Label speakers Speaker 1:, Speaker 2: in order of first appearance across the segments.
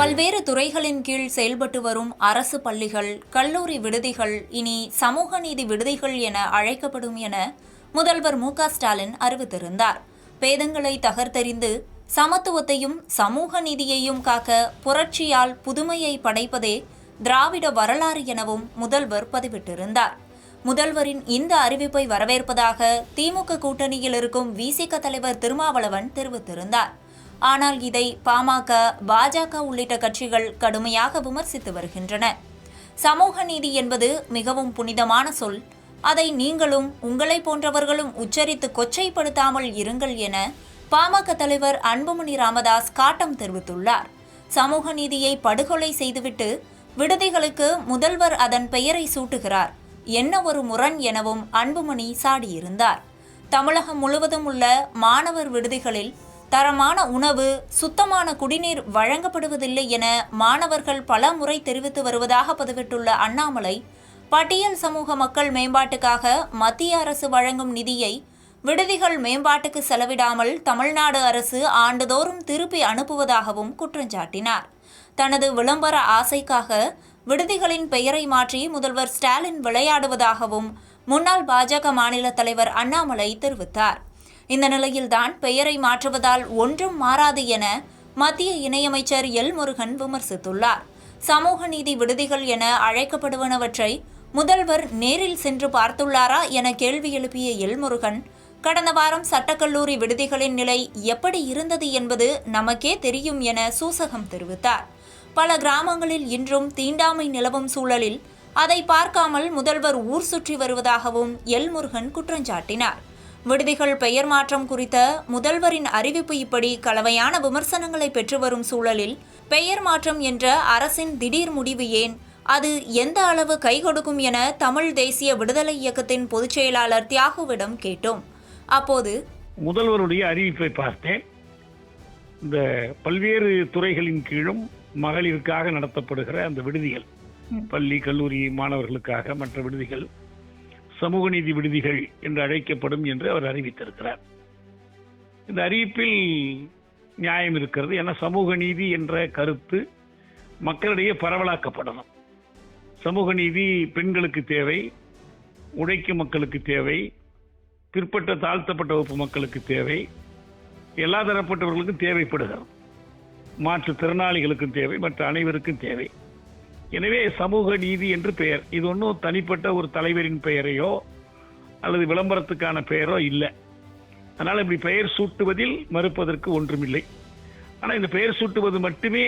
Speaker 1: பல்வேறு துறைகளின் கீழ் செயல்பட்டு வரும் அரசு பள்ளிகள் கல்லூரி விடுதிகள் இனி சமூக நீதி விடுதிகள் என அழைக்கப்படும் என முதல்வர் மு ஸ்டாலின் அறிவித்திருந்தார். பேதங்களை தகர்த்தெறிந்து சமத்துவத்தையும் சமூக நீதியையும் காக்க புரட்சியால் புதுமையை படைப்பதே திராவிட வரலாறு எனவும் முதல்வர் பதிவிட்டிருந்தார். முதல்வரின் இந்த அறிவிப்பை வரவேற்பதாக திமுக கூட்டணியில் இருக்கும் விசிக தலைவர் திருமாவளவன் தெரிவித்திருந்தார். ஆனால் இதை பாமக பாஜக உள்ளிட்ட கட்சிகள் கடுமையாக விமர்சித்து வருகின்றன. சமூக நீதி என்பது மிகவும் புனிதமான சொல். அதை நீங்களும் உங்களை போன்றவர்களும் உச்சரித்து கொச்சைப்படுத்தாமல் இருங்கள் என பாமக தலைவர் அன்புமணி ராமதாஸ் காட்டம் தெரிவித்துள்ளார். சமூக நீதியை படுகொலை செய்துவிட்டு விடுதிகளுக்கு முதல்வர் அதன் பெயரை சூட்டுகிறார். என்ன ஒரு முரண் எனவும் அன்புமணி சாடியிருந்தார். தமிழகம் முழுவதும் உள்ள மாணவர் விடுதிகளில் தரமான உணவு சுத்தமான குடிநீர் வழங்கப்படுவதில்லை என மாணவர்கள் பல முறை தெரிவித்து வருவதாக பதிவிட்டுள்ள அண்ணாமலை பட்டியல் சமூக மக்கள் மேம்பாட்டுக்காக மத்திய அரசு வழங்கும் நிதியை விடுதிகள் மேம்பாட்டுக்கு செலவிடாமல் தமிழ்நாடு அரசு ஆண்டுதோறும் திருப்பி அனுப்புவதாகவும் குற்றஞ்சாட்டினார் தனது விளம்பர ஆசைக்காக விடுதிகளின் பெயரை மாற்றி முதல்வர் ஸ்டாலின் விளையாடுவதாகவும் முன்னாள் பாஜக மாநில தலைவர் அண்ணாமலை தெரிவித்தார். இந்த நிலையில்தான் பெயரை மாற்றுவதால் ஒன்றும் மாறாது என மத்திய இணையமைச்சர் எல் முருகன் விமர்சித்துள்ளார். சமூக நீதி விடுதிகள் என அழைக்கப்படுவனவற்றை முதல்வர் நேரில் சென்று பார்த்துள்ளாரா என கேள்வி எழுப்பிய எல் முருகன் கடந்த வாரம் சட்டக்கல்லூரி விடுதிகளின் நிலை எப்படி இருந்தது என்பது நமக்கே தெரியும் என சூசகம் தெரிவித்தார். பல கிராமங்களில் இன்றும் தீண்டாமை நிலவும் சூழலில் அதை பார்க்காமல் முதல்வர் ஊர் சுற்றி வருவதாகவும் எல் முருகன் குற்றஞ்சாட்டினார். விடுதிகள் பெயர் மாற்றம் குறித்த முதல்வரின் அறிவிப்பு இப்படி கலவையான விமர்சனங்களை பெற்று வரும் சூழலில் பெயர் மாற்றம் என்ற அரசின் திடீர் முடிவு ஏன்? அது எந்த அளவு கை கொடுக்கும் என தமிழ் தேசிய விடுதலை இயக்கத்தின் பொதுச் செயலாளர் தியாகுவிடம் கேட்டோம். அப்போது
Speaker 2: முதல்வருடைய அறிவிப்பை பார்த்தேன். இந்த பல்வேறு துறைகளின் கீழும் மகளிருக்காக நடத்தப்படுகிற அந்த விடுதிகள் பள்ளி கல்லூரி மாணவர்களுக்காக மற்ற விடுதிகள் சமூக நீதி விடுதிகள் என்று அழைக்கப்படும் என்று அவர் அறிவித்திருக்கிறார். இந்த அறிவிப்பில் நியாயம் இருக்கிறது. ஏன்னா சமூக நீதி என்ற கருத்து மக்களிடையே பரவலாக்கப்படணும். சமூக நீதி பெண்களுக்கு தேவை உழைக்கும் மக்களுக்கு தேவை பிற்பட்ட தாழ்த்தப்பட்ட வகுப்பு மக்களுக்கு தேவை எல்லா தரப்பட்டவர்களுக்கும் தேவைப்படுகிறது. மாற்றுத்திறனாளிகளுக்கும் தேவை மற்ற அனைவருக்கும் தேவை. எனவே சமூக நீதி என்று பெயர். இது ஒன்றும் தனிப்பட்ட ஒரு தலைவரின் பெயரையோ அல்லது விளம்பரத்துக்கான பெயரோ இல்லை. அதனால் இப்படி பெயர் சூட்டுவதில் மறுப்பதற்கு ஒன்றுமில்லை. ஆனால் இந்த பெயர் சூட்டுவது மட்டுமே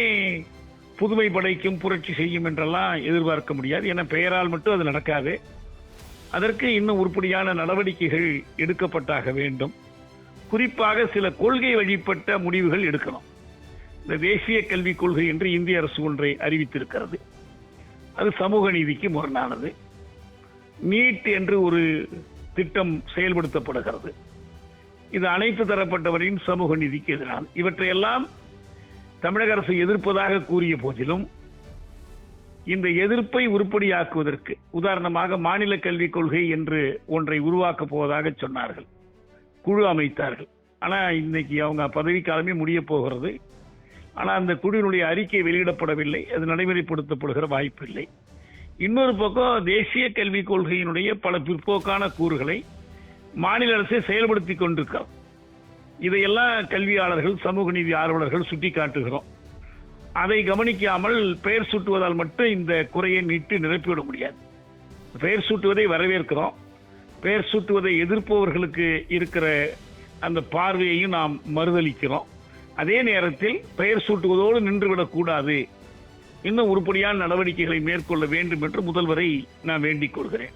Speaker 2: புதுமை படைக்கும் புரட்சி செய்யும் என்றெல்லாம் எதிர்பார்க்க முடியாது. ஏன்னா பெயரால் மட்டும் அது நடக்காது. அதற்கு இன்னும் உருப்படியான நடவடிக்கைகள் எடுக்கப்பட்டாக வேண்டும். குறிப்பாக சில கொள்கை வழிபட்ட முடிவுகள் எடுக்கணும். இந்த தேசிய கல்விக் கொள்கை என்று இந்திய அரசு ஒன்றை அறிவித்திருக்கிறது. அது சமூக நீதிக்கு முரணானது. நீட் என்று ஒரு திட்டம் செயல்படுத்தப்படுகிறது. இது அனைத்து தரப்பட்டவரின் சமூக நீதிக்கு எதிரானது. இவற்றையெல்லாம் தமிழக அரசு எதிர்ப்பதாக கூறிய போதிலும் இந்த எதிர்ப்பை உருப்படியாக்குவதற்கு உதாரணமாக மாநில கல்விக் கொள்கை என்று ஒன்றை உருவாக்கப் போவதாக சொன்னார்கள். குழு அமைத்தார்கள். ஆனால் இன்னைக்கு அவங்க பதவிக்காலமே முடிய போகிறது. ஆனால் அந்த குழுவினுடைய அறிக்கை வெளியிடப்படவில்லை. அது நடைமுறைப்படுத்தப்படுகிற வாய்ப்பு இல்லை இன்னொரு பக்கம் தேசிய கல்விக் கொள்கையினுடைய பல பிற்போக்கான கூறுகளை மாநில அரசே செயல்படுத்தி கொண்டிருக்கிறோம் இதையெல்லாம் கல்வியாளர்கள் சமூக நீதி ஆர்வலர்கள் சுட்டிக்காட்டுகிறோம். அதை கவனிக்காமல் பெயர் சூட்டுவதால் மட்டும் இந்த குறையை நீட்டு நிரப்பிவிட முடியாது. பெயர் சூட்டுவதை வரவேற்கிறோம். பெயர் சூட்டுவதை எதிர்ப்பவர்களுக்கு இருக்கிற அந்த பார்வையையும் நாம் மறுதளிக்கிறோம். அதே நேரத்தில் பெயர் சூட்டுவதோடு நின்றுவிடக் கூடாது. இன்னும் உருப்படியான நடவடிக்கைகளை மேற்கொள்ள வேண்டும் என்று முதல்வரை நான் வேண்டிக் கொள்கிறேன்.